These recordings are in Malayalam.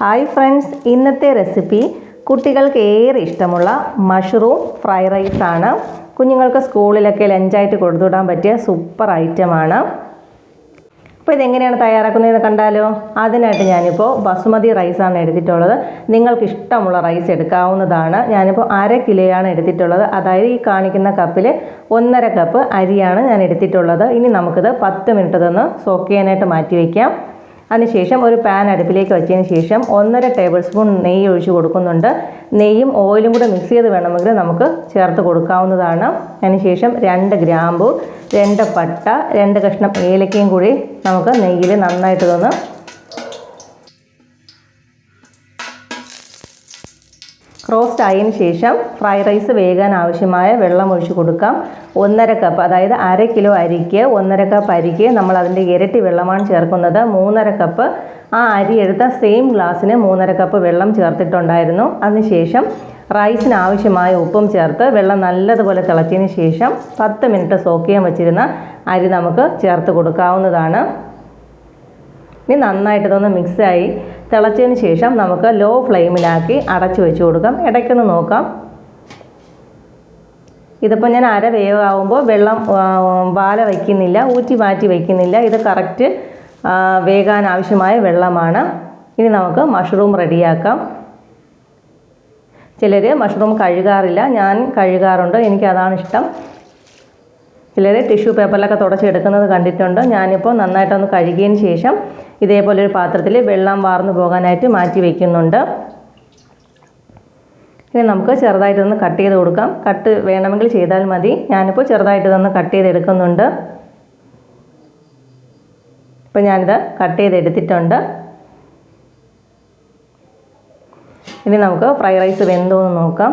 ഹായ് ഫ്രണ്ട്സ് ഇന്നത്തെ റെസിപ്പി കുട്ടികൾക്ക് ഏറെ ഇഷ്ടമുള്ള മഷ്റൂം ഫ്രൈ റൈസ് ആണ്. കുഞ്ഞുങ്ങൾക്ക് സ്കൂളിലൊക്കെ ലഞ്ചായിട്ട് കൊടുത്തുവിടാൻ പറ്റിയ സൂപ്പർ ഐറ്റമാണ് അപ്പോൾ ഇതെങ്ങനെയാണ് തയ്യാറാക്കുന്നതെന്ന് കണ്ടാലോ? അതിനായിട്ട് ഞാനിപ്പോൾ ബസുമതി റൈസാണ് എടുത്തിട്ടുള്ളത്. നിങ്ങൾക്ക് ഇഷ്ടമുള്ള റൈസ് എടുക്കാവുന്നതാണ്. ഞാനിപ്പോൾ അര കിലോയാണ് എടുത്തിട്ടുള്ളത്. അതായത് ഈ കാണിക്കുന്ന കപ്പിൽ ഒന്നര കപ്പ് അരിയാണ് ഞാൻ എടുത്തിട്ടുള്ളത്. ഇനി നമുക്കിത് പത്ത് മിനിറ്റ് തന്നെ സോക്ക് ചെയ്യാനായിട്ട് മാറ്റി വയ്ക്കാം. അതിനുശേഷം ഒരു പാൻ അടുപ്പിലേക്ക് വെച്ചതിന് ശേഷം ഒന്നര ടേബിൾ സ്പൂൺ നെയ്യ് ഒഴിച്ച് കൊടുക്കുന്നുണ്ട്. നെയ്യും ഓയിലും കൂടെ മിക്സ് ചെയ്ത് വേണമെങ്കിൽ നമുക്ക് ചേർത്ത് കൊടുക്കാവുന്നതാണ്. അതിനുശേഷം രണ്ട് ഗ്രാമ്പു രണ്ട് പട്ട രണ്ട് കഷ്ണം ഏലക്കയും കൂടി നമുക്ക് നെയ്യിൽ നന്നായിട്ട് തോന്ന് റോസ്റ്റ് ആയതിന് ശേഷം ഫ്രൈഡ് റൈസ് വേകാൻ ആവശ്യമായ വെള്ളം ഒഴിച്ച് കൊടുക്കാം. ഒന്നര കപ്പ് അതായത് അര കിലോ അരിക്ക് ഒന്നര കപ്പ് അരിക്ക് നമ്മൾ അതിന്റെ ഇരട്ടി വെള്ളമാണ് ചേർക്കുന്നത്. മൂന്നര കപ്പ് ആ അരി എടുത്ത സെയിം ഗ്ലാസ്സിന് മൂന്നര കപ്പ് വെള്ളം ചേർത്തിട്ടുണ്ടായിരുന്നു. അതിനുശേഷം റൈസിന് ആവശ്യമായ ഉപ്പും ചേർത്ത് വെള്ളം നല്ലതുപോലെ തിളച്ചതിന് ശേഷം പത്ത് മിനിറ്റ് സോക്ക് ചെയ്യാൻ വെച്ചിരുന്ന അരി നമുക്ക് ചേർത്ത് കൊടുക്കാവുന്നതാണ്. ഇനി നന്നായിട്ട് ഇതൊന്ന് മിക്സായി തിളച്ചതിന് ശേഷം നമുക്ക് ലോ ഫ്ലെയിമിലാക്കി അടച്ചു വെച്ച് കൊടുക്കാം. ഇടയ്ക്കൊന്ന് നോക്കാം. ഇതിപ്പോൾ ഞാൻ അര വേവാകുമ്പോൾ വെള്ളം വാല വയ്ക്കുന്നില്ല ഊറ്റി മാറ്റി വയ്ക്കുന്നില്ല. ഇത് കറക്റ്റ് വേകാൻ ആവശ്യമായ വെള്ളമാണ്. ഇനി നമുക്ക് മഷ്റൂം റെഡിയാക്കാം ചിലർ മഷ്റൂം കഴുകാറില്ല. ഞാൻ കഴുകാറുണ്ട്. എനിക്കതാണ് ഇഷ്ടം. ചിലർ ടിഷ്യൂ പേപ്പറിലൊക്കെ തുടച്ചെടുക്കുന്നത് കണ്ടിട്ടുണ്ട്. ഞാനിപ്പോൾ നന്നായിട്ടൊന്ന് കഴുകിയതിന് ശേഷം ഇതേപോലെ ഒരു പാത്രത്തിൽ വെള്ളം വാർന്നു പോകാനായിട്ട് മാറ്റി വയ്ക്കുന്നുണ്ട് ഇനി നമുക്ക് ചെറുതായിട്ടൊന്ന് കട്ട് ചെയ്ത് കൊടുക്കാം. കട്ട് വേണമെങ്കിൽ ചെയ്താൽ മതി. ഞാനിപ്പോൾ ചെറുതായിട്ട് ഇതൊന്ന് കട്ട് ചെയ്തെടുക്കുന്നുണ്ട് ഇപ്പോൾ ഞാനിത് കട്ട് ചെയ്തെടുത്തിട്ടുണ്ട് ഇനി നമുക്ക് ഫ്രൈഡ് റൈസ് വെന്തോ എന്ന് നോക്കാം.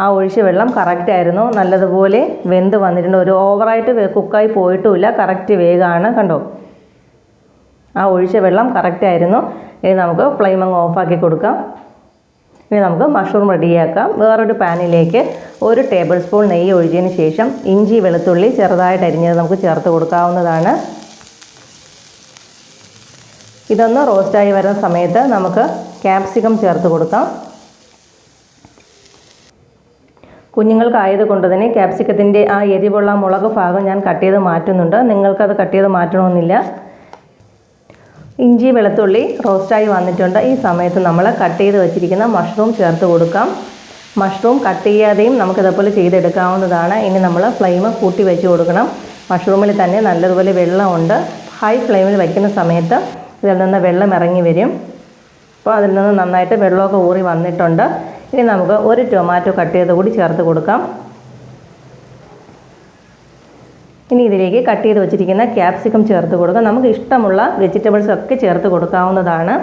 ആ ഒഴിച്ച വെള്ളം കറക്റ്റ് ആയിരുന്നു. നല്ലതുപോലെ വെന്ത് വന്നിട്ടുണ്ട്. ഒരു ഓവറായിട്ട് കുക്കായി പോയിട്ടുമില്ല. കറക്റ്റ് വേഗമാണ് കണ്ടോ? ആ ഒഴിച്ച വെള്ളം കറക്റ്റ് ആയിരുന്നു. ഇനി നമുക്ക് ഫ്ലെയിം അങ്ങ് ഓഫാക്കി കൊടുക്കാം. ഇനി നമുക്ക് മഷ്റൂം റെഡിയാക്കാം വേറൊരു പാനിലേക്ക് ഒരു ടേബിൾ സ്പൂൺ നെയ്യ് ഒഴിച്ചതിന് ശേഷം ഇഞ്ചി വെളുത്തുള്ളി ചെറുതായിട്ട് അരിഞ്ഞത് നമുക്ക് ചേർത്ത് കൊടുക്കാവുന്നതാണ്. ഇതൊന്ന് റോസ്റ്റായി വരുന്ന സമയത്ത് നമുക്ക് ക്യാപ്സിക്കം ചേർത്ത് കൊടുക്കാം. കുഞ്ഞുങ്ങൾക്കായത് കൊണ്ട് തന്നെ ക്യാപ്സിക്കത്തിന്റെ ആ എരിവുള്ള മുളക് ഭാഗം ഞാൻ കട്ട് ചെയ്ത് മാറ്റുന്നുണ്ട്. നിങ്ങൾക്കത് കട്ട് ചെയ്ത് മാറ്റണമെന്നില്ല. ഇഞ്ചി വെളുത്തുള്ളി റോസ്റ്റായി വന്നിട്ടുണ്ട്. ഈ സമയത്ത് നമ്മൾ കട്ട് ചെയ്ത് വെച്ചിരിക്കുന്ന മഷ്റൂം ചേർത്ത് കൊടുക്കാം. മഷ്റൂം കട്ട് ചെയ്യാതെയും നമുക്കിതേപോലെ ചെയ്തെടുക്കാവുന്നതാണ്. ഇനി നമ്മൾ ഫ്ലെയിം കൂട്ടി വെച്ച് കൊടുക്കണം. മഷ്റൂമിൽ തന്നെ നല്ലതുപോലെ വെള്ളമുണ്ട്. ഹൈ ഫ്ലെയിമിൽ വയ്ക്കുന്ന സമയത്ത് ഇതിൽ നിന്ന് വെള്ളം ഇറങ്ങി വരും. അപ്പോൾ അതിൽ നിന്ന് നന്നായിട്ട് വെള്ളമൊക്കെ ഊറി വന്നിട്ടുണ്ട്. ഇനി നമുക്ക് ഒരു ടൊമാറ്റോ കട്ട് ചെയ്ത് കൂടി ചേർത്ത് കൊടുക്കാം. ഇനി ഇതിലേക്ക് കട്ട് ചെയ്ത് വെച്ചിരിക്കുന്ന ക്യാപ്സിക്കം ചേർത്ത് കൊടുക്കാം. നമുക്ക് ഇഷ്ടമുള്ള വെജിറ്റബിൾസ് ഒക്കെ ചേർത്ത് കൊടുക്കാവുന്നതാണ്.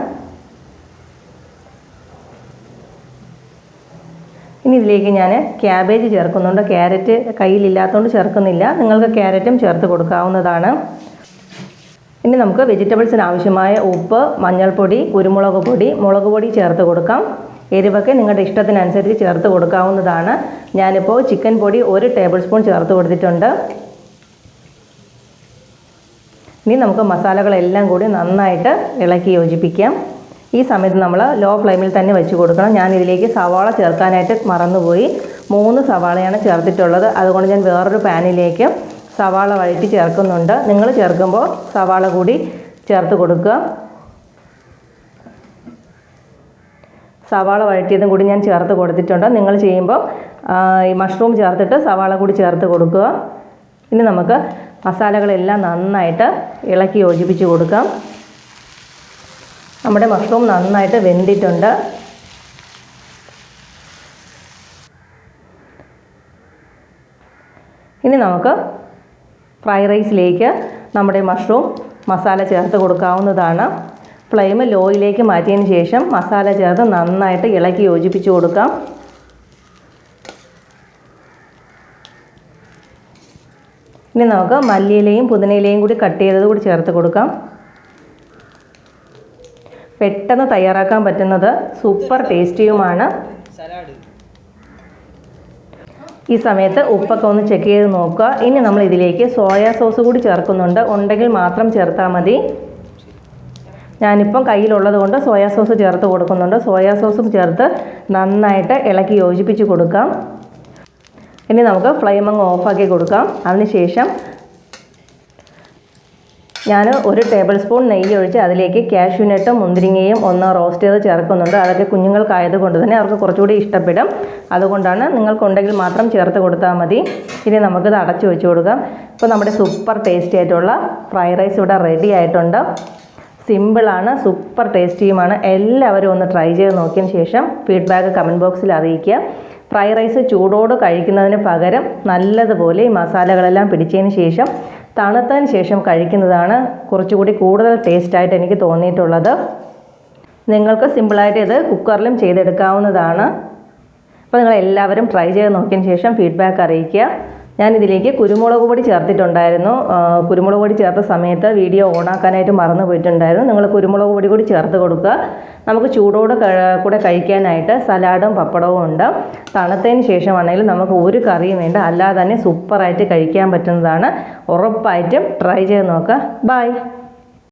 ഇനി ഇതിലേക്ക് ഞാൻ ക്യാബേജ് ചേർക്കുന്നുണ്ട്. ക്യാരറ്റ് കയ്യിലില്ലാത്തതുകൊണ്ട് ചേർക്കുന്നില്ല. നിങ്ങൾക്ക് ക്യാരറ്റും ചേർത്ത് കൊടുക്കാവുന്നതാണ്. ഇനി നമുക്ക് വെജിറ്റബിൾസിന് ആവശ്യമായ ഉപ്പ് മഞ്ഞൾപ്പൊടി കുരുമുളക് പൊടി മുളക് പൊടി ചേർത്ത് കൊടുക്കാം. എരിവൊക്കെ നിങ്ങളുടെ ഇഷ്ടത്തിനനുസരിച്ച് ചേർത്ത് കൊടുക്കാവുന്നതാണ്. ഞാനിപ്പോൾ ചിക്കൻ പൊടി ഒരു ടേബിൾ സ്പൂൺ ചേർത്ത് കൊടുത്തിട്ടുണ്ട്. ഇനി നമുക്ക് മസാലകളെല്ലാം കൂടി നന്നായിട്ട് ഇളക്കി യോജിപ്പിക്കാം. ഈ സമയത്ത് നമ്മൾ ലോ ഫ്ലെയിമിൽ തന്നെ വെച്ച് കൊടുക്കണം. ഞാൻ ഇതിലേക്ക് സവാള ചേർക്കാനായിട്ട് മറന്നുപോയി. മൂന്ന് സവാളയാണ് ചേർത്തിട്ടുള്ളത്. അതുകൊണ്ട് ഞാൻ വേറൊരു പാനിലേക്ക് സവാള വഴറ്റി ചേർക്കുന്നുണ്ട്. നിങ്ങൾ ചേർക്കുമ്പോൾ സവാള കൂടി ചേർത്ത് കൊടുക്കുക. സവാള വഴറ്റിയതും കൂടി ഞാൻ ചേർത്ത് കൊടുത്തിട്ടുണ്ട്. നിങ്ങൾ ചെയ്യുമ്പോൾ ഈ മഷ്റൂം ചേർത്തിട്ട് സവാള കൂടി ചേർത്ത് കൊടുക്കുക. ഇനി നമുക്ക് മസാലകളെല്ലാം നന്നായിട്ട് ഇളക്കി യോജിപ്പിച്ച് കൊടുക്കാം. നമ്മുടെ മഷ്റൂം നന്നായിട്ട് വെന്തിട്ടുണ്ട്. ഇനി നമുക്ക് ഫ്രൈ റൈസിലേക്ക് നമ്മുടെ മഷ്റൂം മസാല ചേർത്ത് കൊടുക്കാവുന്നതാണ്. ഫ്ലെയിം ലോയിലേക്ക് മാറ്റിയതിന് ശേഷം മസാല ചേർത്ത് നന്നായിട്ട് ഇളക്കി യോജിപ്പിച്ച് കൊടുക്കാം. ഇനി നമുക്ക് മല്ലിയിലയും പുതിനയിലയും കൂടി കട്ട് ചെയ്തത് കൂടി ചേർത്ത് കൊടുക്കാം. പെട്ടെന്ന് തയ്യാറാക്കാൻ പറ്റുന്നത് സൂപ്പർ ടേസ്റ്റിയുമാണ്. ഈ സമയത്ത് ഉപ്പൊക്കെ ഒന്ന് ചെക്ക് ചെയ്ത് നോക്കുക. ഇനി നമ്മൾ ഇതിലേക്ക് സോയാ സോസ് കൂടി ചേർക്കുന്നുണ്ട്. ഉണ്ടെങ്കിൽ മാത്രം ചേർത്താൽ മതി. ഞാനിപ്പം കയ്യിലുള്ളത് കൊണ്ട് സോയാ സോസ് ചേർത്ത് കൊടുക്കുന്നുണ്ട്. സോയാ സോസും ചേർത്ത് നന്നായിട്ട് ഇളക്കി യോജിപ്പിച്ച് കൊടുക്കാം. ഇനി നമുക്ക് ഫ്ലെയിം അങ്ങ് ഓഫാക്കി കൊടുക്കാം. അതിനുശേഷം ഞാൻ ഒരു ടേബിൾ സ്പൂൺ നെയ്യ് ഒഴിച്ച് അതിലേക്ക് കാഷ്യൂനട്ടും മുന്തിരിങ്ങയും ഒന്ന് റോസ്റ്റ് ചെയ്ത് ചേർക്കുന്നുണ്ട്. അതൊക്കെ കുഞ്ഞുങ്ങൾക്കായത് കൊണ്ട് തന്നെ അവർക്ക് കുറച്ചുകൂടി ഇഷ്ടപ്പെടും. അതുകൊണ്ടാണ് നിങ്ങൾക്കുണ്ടെങ്കിൽ മാത്രം ചേർത്ത് കൊടുത്താൽ മതി. ഇനി നമുക്കിത് അടച്ചു വെച്ച് കൊടുക്കാം. ഇപ്പോൾ നമ്മുടെ സൂപ്പർ ടേസ്റ്റി ആയിട്ടുള്ള ഫ്രൈഡ് റൈസ് ഇവിടെ റെഡി ആയിട്ടുണ്ട്. സിമ്പിളാണ് സൂപ്പർ ടേസ്റ്റിയുമാണ്. എല്ലാവരും ഒന്ന് ട്രൈ ചെയ്ത് നോക്കിയതിന് ശേഷം ഫീഡ്ബാക്ക് കമന്റ് ബോക്സിൽ അറിയിക്കുക. ഫ്രൈ റൈസ് ചൂടോട് കഴിക്കുന്നതിന് പകരം നല്ലതുപോലെ ഈ മസാലകളെല്ലാം പിടിച്ചതിന് ശേഷം തണുത്തതിന് ശേഷം കഴിക്കുന്നതാണ് കുറച്ചുകൂടി കൂടുതൽ ടേസ്റ്റായിട്ട് എനിക്ക് തോന്നിയിട്ടുള്ളത്. നിങ്ങൾക്ക് സിമ്പിളായിട്ട് ഇത് കുക്കറിലും ചെയ്തെടുക്കാവുന്നതാണ്. അപ്പോൾ നിങ്ങൾ എല്ലാവരും ട്രൈ ചെയ്ത് നോക്കിയതിന് ശേഷം ഫീഡ്ബാക്ക് അറിയിക്കുക. ഞാൻ ഇതിലേക്ക് കുരുമുളക് പൊടി ചേർത്തിട്ടുണ്ടായിരുന്നു. കുരുമുളക് പൊടി ചേർത്ത സമയത്ത് വീഡിയോ ഓണാക്കാനായിട്ട് മറന്നു പോയിട്ടുണ്ടായിരുന്നു. നിങ്ങൾ കുരുമുളക് പൊടി കൂടി ചേർത്ത് കൊടുക്കുക. നമുക്ക് ചൂടോട് കൂടെ കഴിക്കാനായിട്ട് സലാഡും പപ്പടവും ഉണ്ട്. തണുത്തതിന് ശേഷമാണെങ്കിലും നമുക്ക് ഒരു കറിയും വേണ്ട. അല്ലാതെ തന്നെ സൂപ്പറായിട്ട് കഴിക്കാൻ പറ്റുന്നതാണ്. ഉറപ്പായിട്ടും ട്രൈ ചെയ്ത് നോക്കുക. ബൈ.